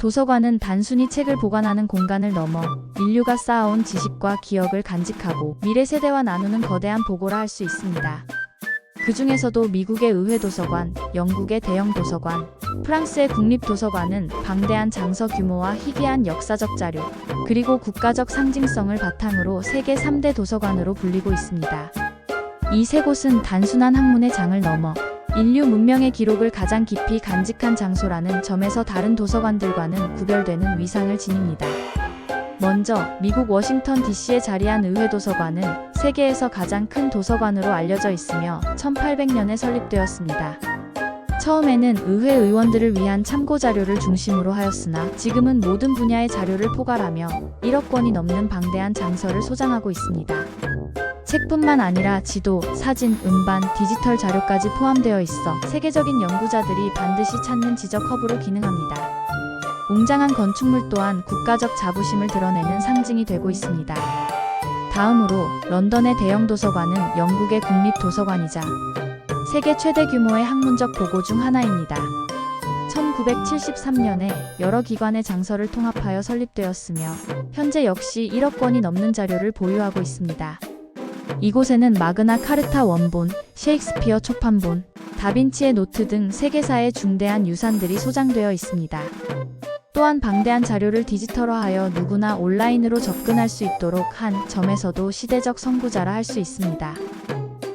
도서관은 단순히 책을 보관하는 공간을 넘어 인류가 쌓아온 지식과 기억을 간직하고 미래 세대와 나누는 거대한 보고라 할 수 있습니다. 그 중에서도 미국의 의회 도서관, 영국의 대형 도서관, 프랑스의 국립 도서관은 방대한 장서 규모와 희귀한 역사적 자료, 그리고 국가적 상징성을 바탕으로 세계 3대 도서관으로 불리고 있습니다. 이 세 곳은 단순한 학문의 장을 넘어 인류 문명의 기록을 가장 깊이 간직한 장소라는 점에서 다른 도서관들과는 구별되는 위상을 지닙니다. 먼저 미국 워싱턴 DC에 자리한 의회 도서관은 세계에서 가장 큰 도서관으로 알려져 있으며 1800년에 설립되었습니다. 처음에는 의회 의원들을 위한 참고 자료를 중심으로 하였으나 지금은 모든 분야의 자료를 포괄하며 1억 권이 넘는 방대한 장서를 소장하고 있습니다. 책뿐만 아니라 지도, 사진, 음반, 디지털 자료까지 포함되어 있어 세계적인 연구자들이 반드시 찾는 지적 허브로 기능합니다. 웅장한 건축물 또한 국가적 자부심을 드러내는 상징이 되고 있습니다. 다음으로 런던의 대형 도서관은 영국의 국립 도서관이자 세계 최대 규모의 학문적 보고 중 하나입니다. 1973년에 여러 기관의 장서를 통합하여 설립되었으며 현재 역시 1억 권이 넘는 자료를 보유하고 있습니다. 이곳에는 마그나 카르타 원본, 셰익스피어 초판본, 다빈치의 노트 등 세계사의 중대한 유산들이 소장되어 있습니다. 또한 방대한 자료를 디지털화하여 누구나 온라인으로 접근할 수 있도록 한 점에서도 시대적 선구자라 할 수 있습니다.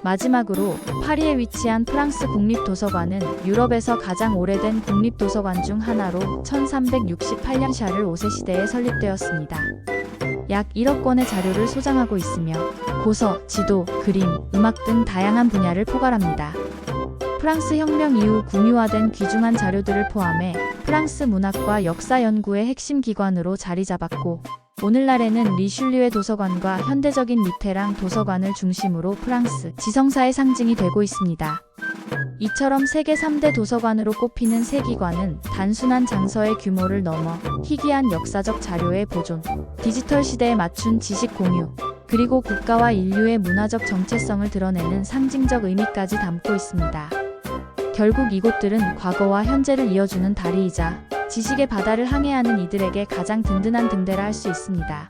마지막으로 파리에 위치한 프랑스 국립도서관은 유럽에서 가장 오래된 국립도서관 중 하나로 1368년 샤를 5세 시대에 설립되었습니다. 약 1억 권의 자료를 소장하고 있으며 고서, 지도, 그림, 음악 등 다양한 분야를 포괄합니다. 프랑스 혁명 이후 궁유화된 귀중한 자료들을 포함해 프랑스 문학과 역사 연구의 핵심 기관으로 자리 잡았고 오늘날에는 리슐리의 도서관과 현대적인 미테랑 도서관을 중심으로 프랑스 지성사의 상징이 되고 있습니다. 이처럼 세계 3대 도서관으로 꼽히는 세 기관은 단순한 장서의 규모를 넘어 희귀한 역사적 자료의 보존, 디지털 시대에 맞춘 지식 공유, 그리고 국가와 인류의 문화적 정체성을 드러내는 상징적 의미까지 담고 있습니다. 결국 이곳들은 과거와 현재를 이어주는 다리이자 지식의 바다를 항해하는 이들에게 가장 든든한 등대라 할 수 있습니다.